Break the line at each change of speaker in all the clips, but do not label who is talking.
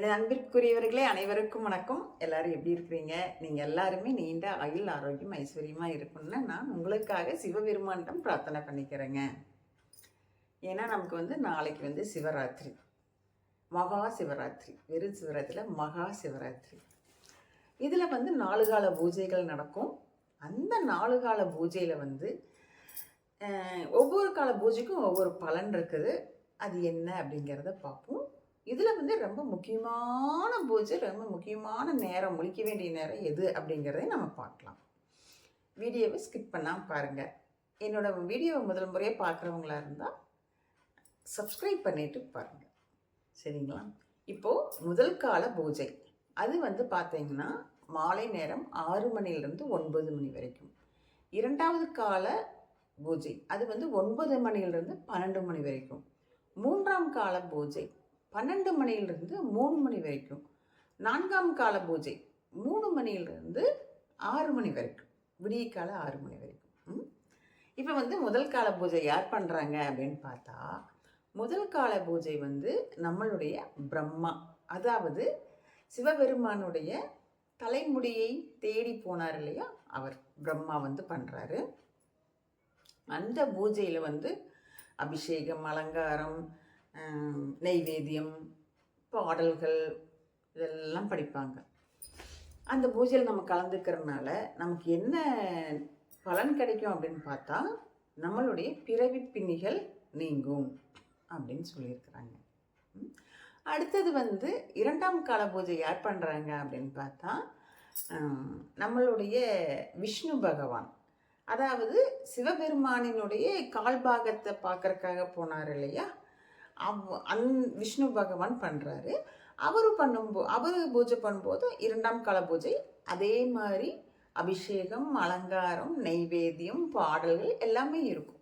எனது அன்பிற்குரியவர்களே அனைவருக்கும் வணக்கம். எல்லாரும் எப்படி இருக்கிறீங்க? நீங்கள் எல்லாருமே நீண்ட ஆயுள் ஆரோக்கியம் ஐஸ்வர்யமாக இருக்கும்னு நான் உங்களுக்காக சிவபெருமானிடம் பிரார்த்தனை பண்ணிக்கிறேங்க. ஏன்னா நமக்கு வந்து நாளைக்கு வந்து சிவராத்திரி. மகா சிவராத்திரி. வெறும் சிவராத்திரியில் மகா சிவராத்திரி. இதில் வந்து நாலு கால பூஜைகள் நடக்கும். அந்த நாலு கால பூஜையில் வந்து ஒவ்வொரு கால பூஜைக்கும் ஒவ்வொரு பலன் இருக்குது. அது என்ன அப்படிங்கிறத பார்ப்போம். இதில் வந்து ரொம்ப முக்கியமான பூஜை ரொம்ப முக்கியமான நேரம் முழிக்க வேண்டிய நேரம் எது அப்படிங்கிறதையும் நம்ம பார்க்கலாம். வீடியோவை ஸ்கிப் பண்ணாமல் பாருங்கள் என்னோடய வீடியோவை முதல் முறையாக பார்க்குறவங்களா இருந்தால் சப்ஸ்கிரைப் பண்ணிவிட்டு பாருங்கள் சரிங்களா? இப்போது முதல் கால பூஜை. அது வந்து பார்த்தீங்கன்னா மாலை நேரம் ஆறு மணிலிருந்து ஒன்பது மணி வரைக்கும். இரண்டாவது கால பூஜை. அது வந்து ஒன்பது மணியிலிருந்து பன்னெண்டு மணி வரைக்கும். மூன்றாம் கால பூஜை. பன்னெண்டு மணியிலிருந்து மூணு மணி வரைக்கும். நான்காம் கால பூஜை மூணு மணியிலிருந்து ஆறு மணி வரைக்கும். விடிய கால ஆறு மணி வரைக்கும். இப்போ வந்து முதல் கால பூஜை யார் பண்ணுறாங்க அப்படின்னு பார்த்தா முதல் கால பூஜை வந்து நம்மளுடைய பிரம்மா. அதாவது சிவபெருமானுடைய தலைமுடியை தேடி போனார் இல்லையா? அவர் பிரம்மா வந்து பண்ணுறாரு அந்த பூஜையில் வந்து அபிஷேகம் அலங்காரம் நெய்வேத்தியம் பாடல்கள் இதெல்லாம் படிப்பாங்க. அந்த பூஜையில் நம்ம கலந்துக்கிறதுனால நமக்கு என்ன பலன் கிடைக்கும் அப்படின்னு பார்த்தா நம்மளுடைய பிறவி பிணிகள் நீங்கும் அப்படின்னு சொல்லியிருக்கிறாங்க. அடுத்தது வந்து இரண்டாம் கால பூஜை யார் பண்ணுறாங்க அப்படின்னு பார்த்தா நம்மளுடைய விஷ்ணு பகவான். அதாவது சிவபெருமானினுடைய கால்பாகத்தை பார்க்கறக்காக போனார் இல்லையா? அவ் அந் விஷ்ணு பகவான் பண்ணுறாரு அவர் பண்ணும்போ அவர் பூஜை பண்ணும்போது இரண்டாம் கால பூஜை அதே மாதிரி அபிஷேகம் அலங்காரம் நைவேத்தியம் பாடல்கள் எல்லாமே இருக்கும்.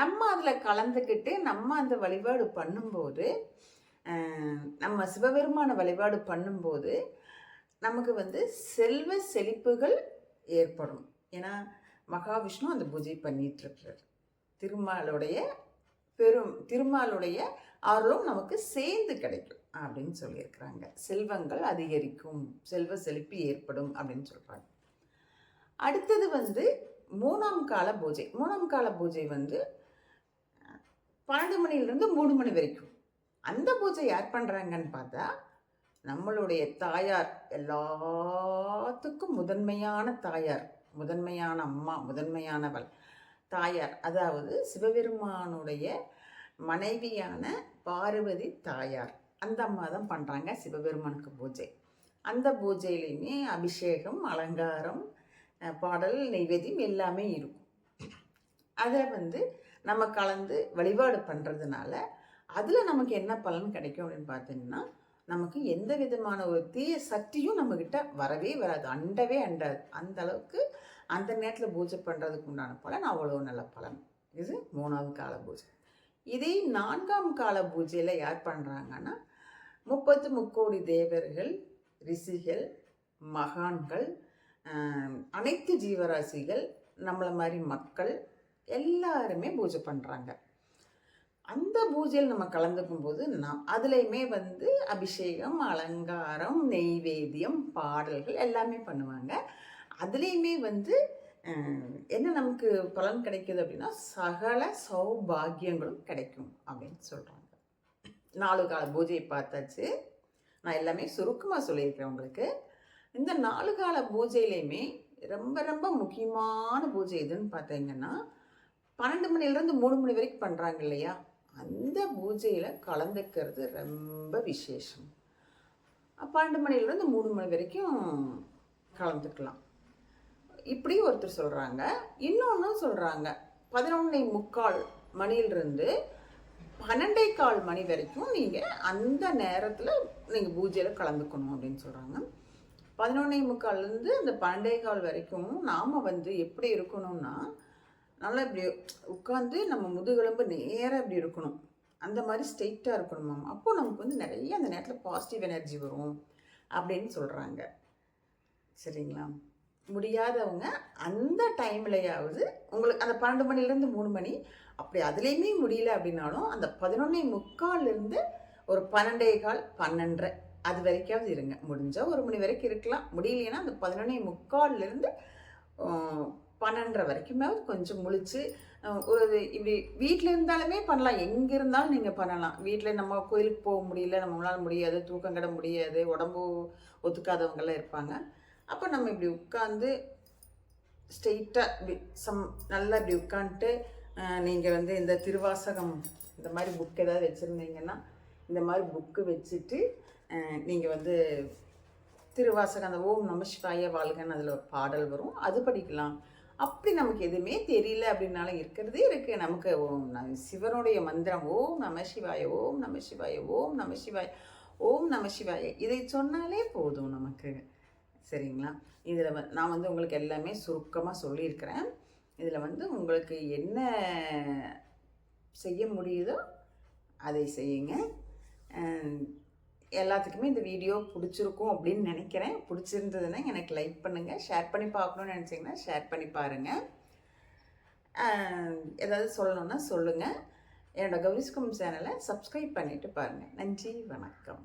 நம்ம அதில் கலந்துக்கிட்டு நம்ம அந்த வழிபாடு பண்ணும்போது நம்ம சிவபெருமான வழிபாடு பண்ணும்போது நமக்கு வந்து செல்வ செழிப்புகள் ஏற்படும். ஏன்னா மகாவிஷ்ணு அந்த பூஜை பண்ணிட்டு இருக்கிறார். திருமாலுடைய பெரும் திருமாலுடைய அருளும் நமக்கு சேர்ந்து கிடைக்கும் அப்படின்னு சொல்லியிருக்கிறாங்க. செல்வங்கள் அதிகரிக்கும் செல்வ செழிப்பு ஏற்படும் அப்படின்னு சொல்கிறாங்க அடுத்தது வந்து மூணாம் கால பூஜை. மூணாம் கால பூஜை வந்து பன்னெண்டு மணிலிருந்து மூணு மணி வரைக்கும். அந்த பூஜை யார் பண்ணுறாங்கன்னு பார்த்தா நம்மளுடைய தாயார் எல்லாத்துக்கும் முதன்மையான தாயார் முதன்மையான அம்மா முதன்மையானவள். தாயார் அதாவது சிவபெருமானுடைய மனைவியான பார்வதி தாயார். அந்த அம்மா தான் பண்ணுறாங்க சிவபெருமானுக்கு பூஜை. அந்த பூஜையிலையுமே அபிஷேகம் அலங்காரம் பாடல் நெய்வேதியம் எல்லாமே இருக்கும். அதை வந்து நம்ம கலந்து வழிபாடு பண்ணுறதுனால அதில் நமக்கு என்ன பலன் கிடைக்கும் அப்படின்னு பார்த்தீங்கன்னா நமக்கு எந்த விதமான ஒரு தீய சக்தியும் நம்மக்கிட்ட வரவே வராது. அண்டவே அண்டாது. அந்த அளவுக்கு அந்த நேரத்தில் பூஜை பண்ணுறதுக்கு உண்டான பலன் அவ்வளோ நல்ல பலன். இது மூணாவது கால பூஜை. இதே நான்காம் கால பூஜையில் யார் பண்ணுறாங்கன்னா முப்பத்து முக்கோடி தேவர்கள் ரிஷிகள் மகான்கள் அனைத்து ஜீவராசிகள் நம்மளை மாதிரி மக்கள் எல்லாருமே பூஜை பண்ணுறாங்க அந்த பூஜையில் நம்ம கலந்துக்கும் போது நான் அதுலேயுமே வந்து அபிஷேகம் அலங்காரம் நெய்வேத்தியம் பாடல்கள் எல்லாமே பண்ணுவாங்க. அதுலேயுமே வந்து என்ன நமக்கு பலன் கிடைக்குது அப்படின்னா சகல சௌபாகியங்களும் கிடைக்கும் அப்படின்னு சொல்கிறாங்க நாலு கால பூஜையை பார்த்தாச்சு. நான் எல்லாமே சுருக்கமாக சொல்லியிருக்கேன் உங்களுக்கு. இந்த நாலு கால பூஜையிலையுமே ரொம்ப ரொம்ப முக்கியமான பூஜை எதுன்னு பார்த்தீங்கன்னா பன்னெண்டு மணிலேருந்து மூணு மணி வரைக்கும் பண்ணுறாங்க இல்லையா? அந்த பூஜையில் கலந்துக்கிறது ரொம்ப விசேஷம். பன்னெண்டு மணிலேருந்து மூணு மணி வரைக்கும் கலந்துக்கலாம். இப்படி ஒருத்தர் சொல்கிறாங்க இன்னொன்று சொல்கிறாங்க பதினொன்னே முக்கால் மணியிலிருந்து பன்னெண்டே கால் மணி வரைக்கும் நீங்கள் அந்த நேரத்தில் நீங்கள் பூஜையில் கலந்துக்கணும் அப்படின்னு சொல்கிறாங்க பதினொன்னே முக்கால்லேருந்து அந்த பன்னெண்டே கால் வரைக்கும் நாம் வந்து எப்படி இருக்கணும்னா நல்லா இப்படி உட்காந்து நம்ம முதுகெலும்பு நேராக இப்படி இருக்கணும். அந்த மாதிரி ஸ்ட்ரெயிட்டாக இருக்கணும் மேம். அப்போ நமக்கு வந்து நிறைய அந்த நேரத்தில் பாசிட்டிவ் எனர்ஜி வரும் அப்படின்னு சொல்கிறாங்க சரிங்களா? முடியாதவங்க அந்த டைம்லையாவது உங்களுக்கு அந்த பன்னெண்டு மணிலேருந்து மூணு மணி அப்படி அதுலேயுமே முடியல அப்படின்னாலும் அந்த பதினொன்னே முக்கால்லேருந்து ஒரு பன்னெண்டே கால் பன்னெண்டரை அது வரைக்காவது இருங்க. முடிஞ்சால் ஒரு மணி வரைக்கும் இருக்கலாம். முடியலைன்னா அந்த பதினொன்னே முக்கால்லேருந்து பன்னெண்டரை வரைக்குமாவது கொஞ்சம் முழிச்சு ஒரு இப்படி வீட்டில் இருந்தாலுமே பண்ணலாம். எங்கே இருந்தாலும் நீங்கள் பண்ணலாம். வீட்டில் நம்ம கோயிலுக்கு போக முடியல நம்மளால முடியாது தூக்கம் கிட முடியாது உடம்பு ஒத்துக்காதவங்கெல்லாம் இருப்பாங்க. அப்போ நம்ம இப்படி உட்காந்து ஸ்ட்ரெயிட்டாக இப்படி சம் நல்லா இப்படி உட்காந்துட்டு நீங்கள் வந்து இந்த திருவாசகம் இந்த மாதிரி புக் ஏதாவது வச்சுருந்தீங்கன்னா இந்த மாதிரி புக்கு வச்சுட்டு நீங்கள் வந்து திருவாசகம் அந்த ஓம் நம சிவாய வாழ்கன்னு அதில் ஒரு பாடல் வரும். அது படிக்கலாம். அப்படி நமக்கு எதுவுமே தெரியல அப்படின்னாலும் இருக்கிறதே இருக்குது நமக்கு ஓம் ந- சிவனுடைய மந்திரம் ஓம் நம சிவாய ஓம் நம சிவாய ஓம் நம சிவாய ஓம் நம சிவாய. இதை சொன்னாலே போதும் நமக்கு. சரிங்களா? இதில் வ நான் வந்து உங்களுக்கு எல்லாமே சுருக்கமாக சொல்லியிருக்கிறேன். இதில் வந்து உங்களுக்கு என்ன செய்ய முடியுதோ அதை செய்யுங்க. எல்லாத்துக்குமே இந்த வீடியோ பிடிச்சிருக்கும் அப்படின்னு நினைக்கிறேன். பிடிச்சிருந்ததுன்னா எனக்கு லைக் பண்ணுங்கள் ஷேர் பண்ணி பார்க்கணுன்னு நினச்சிங்கன்னா ஷேர் பண்ணி பாருங்கள் ஏதாவது சொல்லணுன்னா சொல்லுங்கள் என்னோட கௌரிஸ்கம் சேனலை சப்ஸ்கிரைப் பண்ணிவிட்டு பாருங்கள் நன்றி வணக்கம்.